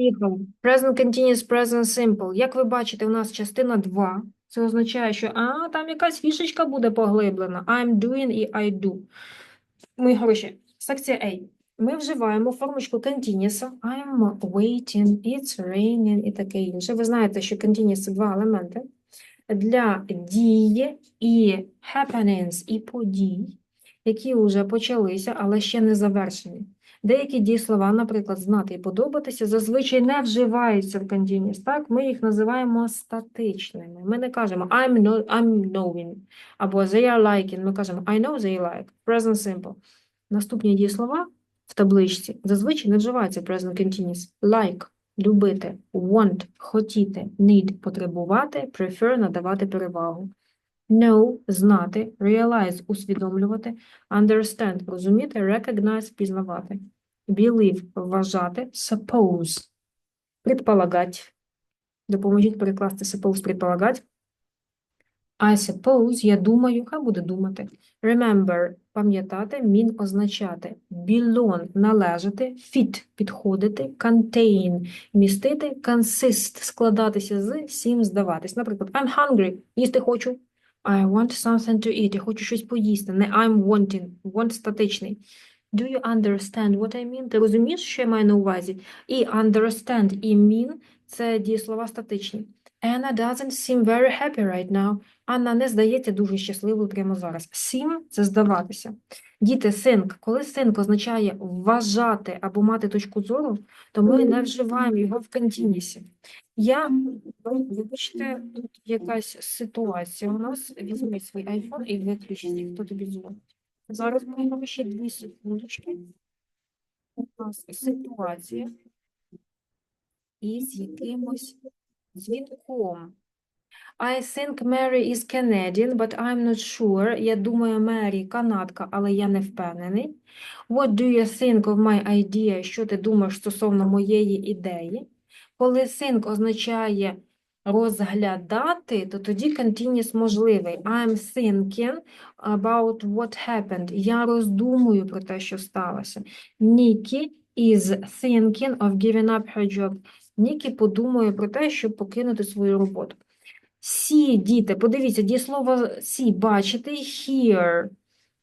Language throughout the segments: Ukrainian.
Поїхали. Present continuous, present simple. Як ви бачите, у нас частина 2. Це означає, що а, там якась фішечка буде поглиблена. I'm doing і I do. Мої гроші. Секція A. Ми вживаємо формочку continuous. I'm waiting, it's raining і таке інше. Ви знаєте, що continuous – це два елементи. Для дії і happenings, і подій, які вже почалися, але ще не завершені. Деякі дієслова, наприклад, знати і подобатися, зазвичай не вживаються в continuous. Так, ми їх називаємо статичними. Ми не кажемо I'm, know, I'm knowing або they are liking. Ми кажемо I know they like. Present simple. Наступні дієслова в табличці зазвичай не вживаються present continuous. Like – любити, want – хотіти, need – потребувати, prefer – надавати перевагу. Know – знати, realize – усвідомлювати, understand – розуміти, recognize – пізнавати, believe – вважати, suppose – предполагать. Допоможіть перекласти suppose – предполагать. I suppose – я думаю, хай буде думати. Remember – пам'ятати, mean – означати. Belong – належати, fit – підходити, contain – містити, consist – складатися з, seem – здаватись. Наприклад, I'm hungry – їсти хочу. I want something to eat. Я хочу щось поїсти. Не I'm wanting. Want статичний. Do you understand what I mean? Ти розумієш, що я маю на увазі? І understand і mean – це дієслова статичні. Anna doesn't seem very happy right now. Анна не здається дуже щасливою прямо зараз. Seem – це здаватися. Діти, think. Коли think означає вважати або мати точку зору, то ми не вживаємо його в континісі. Я, вибачте, тут якась ситуація у нас. Візьми свій айфон і виключи, хто тобі дзвонить. Зараз маємо ще дві секундочки. У нас ситуація із якимось дзвінком. I think Mary is Canadian, but I'm not sure. Я думаю, Мері канадка, але я не впевнений. What do you think of my idea? Що ти думаєш стосовно моєї ідеї? Коли think означає розглядати, то тоді continuous можливий. I'm thinking about what happened. Я роздумую про те, що сталося. Nikki is thinking of giving up her job. Нікі подумає про те, щоб покинути свою роботу. Сі, діти, подивіться, дієслово сі, бачити, hear,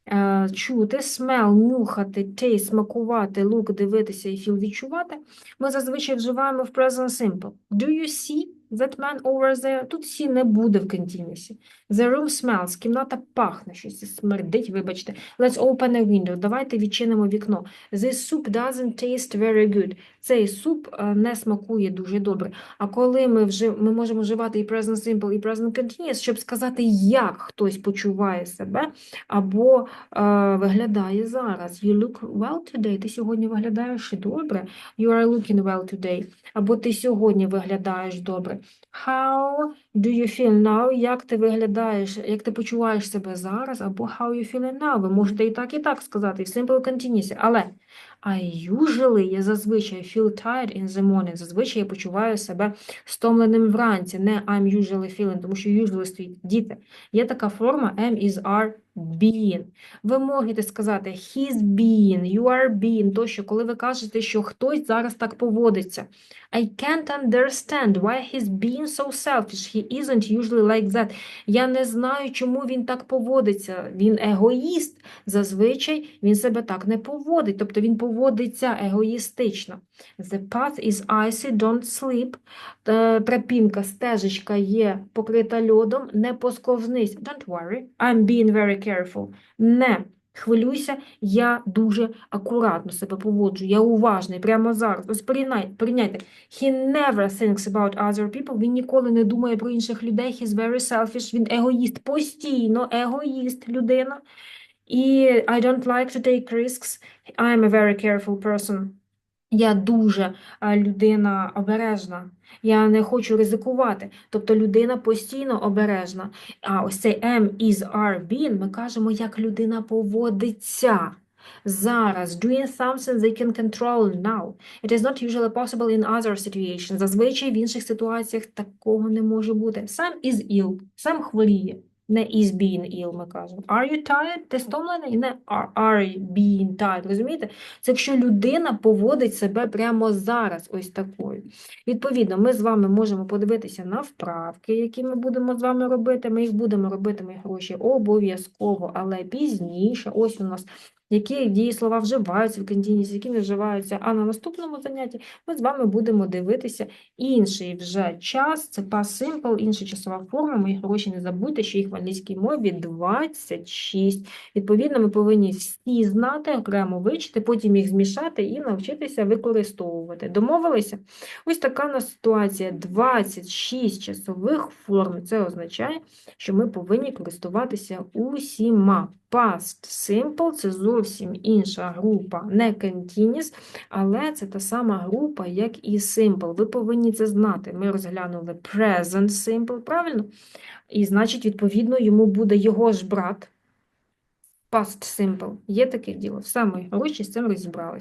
е, чути, smell, нюхати, taste, смакувати, look, дивитися і feel, відчувати. Ми зазвичай вживаємо в present simple. Do you see that man over there? Тут сі не буде в континусі. The room smells, кімната пахне, щось смердить, вибачте. Let's open a window, давайте відчинимо вікно. This soup doesn't taste very good. Цей суп е, не смакує дуже добре. А коли ми вже ми можемо вживати і present simple, і present continuous, щоб сказати, як хтось почуває себе або е, виглядає зараз. You look well today. Ти сьогодні виглядаєш добре. You are looking well today. Або ти сьогодні виглядаєш добре. How do you feel now? Як ти виглядаєш, як ти почуваєш себе зараз? Або how you feeling now? Ви можете і так, і так сказати, і simple continuous. Але I usually, я зазвичай feel tired in the morning. Зазвичай я почуваю себе стомленим вранці. Не I'm usually feeling, тому що usually стоїть діти. Є така форма am is are been. Ви можете сказати he's been, you are been, тощо, коли ви кажете, що хтось зараз так поводиться. I can't understand why he's being so selfish. He isn't usually like that. Я не знаю, чому він так поводиться. Він егоїст. Зазвичай він себе так не поводить, тобто він поводиться егоїстично. The path is icy, don't sleep. Тропінка, стежечка є покрита льодом, не посковзнись. Don't worry, I'm being very careful. Не хвилюйся, я дуже акуратно себе поводжу, я уважний прямо зараз. Ось порівняй- порівняйте. He never thinks about other people. Він ніколи не думає про інших людей. He's very selfish. Він егоїст, постійно егоїст людина. І I don't like to take risks. I'm a very careful person. Я дуже людина обережна. Я не хочу ризикувати. Тобто людина постійно обережна. А ось цей am, is, are, been ми кажемо, як людина поводиться. Зараз doing something they can control now. It is not usually possible in other situations. Зазвичай в інших ситуаціях такого не може бути. Сам is ill, сам хворіє. Не is being ill, ми кажемо. Are you tired? Ти стомлений? Не are, are being tired. Розумієте? Це якщо людина поводить себе прямо зараз, ось такою. Відповідно, ми з вами можемо подивитися на вправки, які ми будемо з вами робити. Ми їх будемо робити, мої гроші, обов'язково, але пізніше. Ось у нас які дієслова вживаються в континуті, які не вживаються. А на наступному занятті ми з вами будемо дивитися інший вже час, це past simple, інша часова форма. Мої гроші, не забудьте, що їх в англійській мові 26. Відповідно, ми повинні всі знати, окремо вивчити, потім їх змішати і навчитися використовувати. Домовилися? Ось така у нас ситуація. 26 часових форм. Це означає, що ми повинні користуватися усіма. Past simple – це зовсім інша група, не continuous, але це та сама група, як і simple. Ви повинні це знати. Ми розглянули present simple, правильно? І значить, відповідно, йому буде його ж брат. Past simple. Є таке діло. Все, ми гроші з цим розібралися.